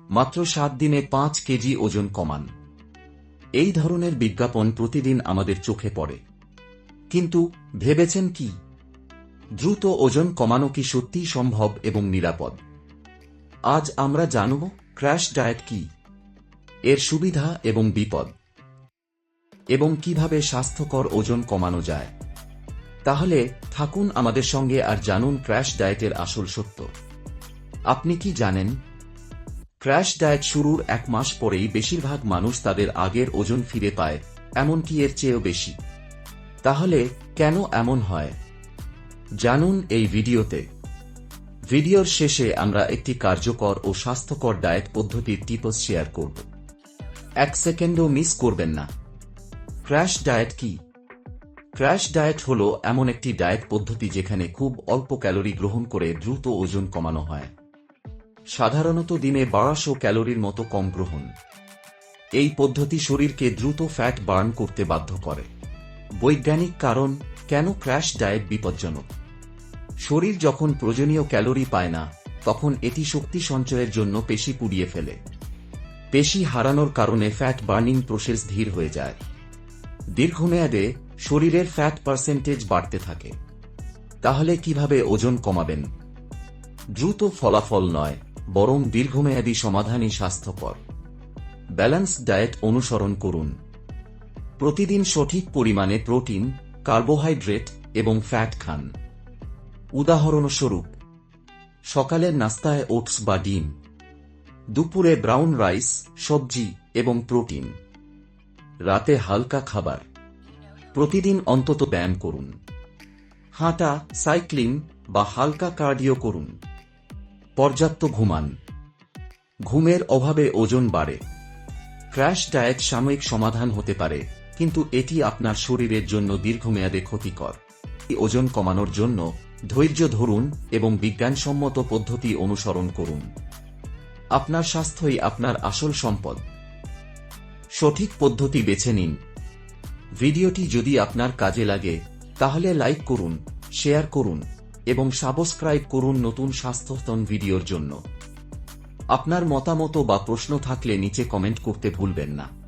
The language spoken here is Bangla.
মাত্র সাত দিনে পাঁচ কেজি ওজন কমান। এই ধরনের বিজ্ঞাপন প্রতিদিন আমাদের চোখে পড়ে। কিন্তু ভেবেছেন কি? দ্রুত ওজন কমানো কি সত্যিই সম্ভব এবং নিরাপদ? আজ আমরা জানব ক্র্যাশ ডায়েট কি, এর সুবিধা এবং বিপদ, এবং কীভাবে স্বাস্থ্যকর ওজন কমানো যায়। তাহলে থাকুন আমাদের সঙ্গে আর জানুন ক্র্যাশ ডায়েটের আসল সত্য। আপনি কি জানেন ক্র্যাশ ডায়েট শুরুর এক মাস পরেই বেশিরভাগ মানুষ তাদের আগের ওজন ফিরে পায়, এমনকি এর চেয়েও বেশি। তাহলে, কেন এমন হয়? জানুন এই ভিডিওতে। ভিডিওর শেষে আমরা একটি কার্যকর ও স্বাস্থ্যকর ডায়েট পদ্ধতির টিপস শেয়ার করব। এক সেকেন্ডও মিস করবেন না। ক্র্যাশ ডায়েট কি? ক্র্যাশ ডায়েট হল এমন একটি ডায়েট পদ্ধতি যেখানে খুব অল্প ক্যালোরি গ্রহণ করে দ্রুত ওজন কমানো হয়। সাধারণত দিনে বারোশো ক্যালোরির মতো কম গ্রহণ। এই পদ্ধতি শরীরকে দ্রুত ফ্যাট বার্ন করতে বাধ্য করে। বৈজ্ঞানিক কারণ, কেন ক্র্যাশ ডায়েট বিপজ্জনক? শরীর যখন প্রয়োজনীয় ক্যালোরি পায় না, তখন এটি শক্তি সঞ্চয়ের জন্য পেশি পুড়িয়ে ফেলে। পেশি হারানোর কারণে ফ্যাট বার্নিং প্রসেস ধীর হয়ে যায়। দীর্ঘমেয়াদে শরীরের ফ্যাট পার্সেন্টেজ বাড়তে থাকে। তাহলে কীভাবে ওজন কমাবেন? দ্রুত ফলাফল নয় বরং দীর্ঘমেয়াদী সমাধানই স্বাস্থ্যকর। ব্যালেন্স ডায়েট অনুসরণ করুন। প্রতিদিন সঠিক পরিমাণে প্রোটিন, কার্বোহাইড্রেট এবং ফ্যাট খান। উদাহরণস্বরূপ, সকালের নাস্তায় ওটস বা ডিম, দুপুরে ব্রাউন রাইস, সবজি এবং প্রোটিন, রাতে হালকা খাবার। প্রতিদিন অন্তত ব্যায়াম করুন। হাঁটা, সাইক্লিং বা হালকা কার্ডিও করুন। পর্যাপ্ত ঘুমান। ঘুমের অভাবে ওজন বাড়ে। ক্র্যাশ ডায়েট সাময়িক সমাধান হতে পারে, কিন্তু এটি আপনার শরীরের জন্য দীর্ঘমেয়াদে ক্ষতিকর। ওজন কমানোর জন্য ধৈর্য ধরুন এবং বিজ্ঞানসম্মত পদ্ধতি অনুসরণ করুন। আপনার স্বাস্থ্যই আপনার আসল সম্পদ। সঠিক পদ্ধতি বেছে নিন। ভিডিওটি যদি আপনার কাজে লাগে, তাহলে লাইক করুন, শেয়ার করুন। এবং সাবস্ক্রাইব করুন নতুন স্বাস্থ্যতন ভিডিওর জন্য। আপনার মতামত বা প্রশ্ন থাকলে নিচে কমেন্ট করতে ভুলবেন না।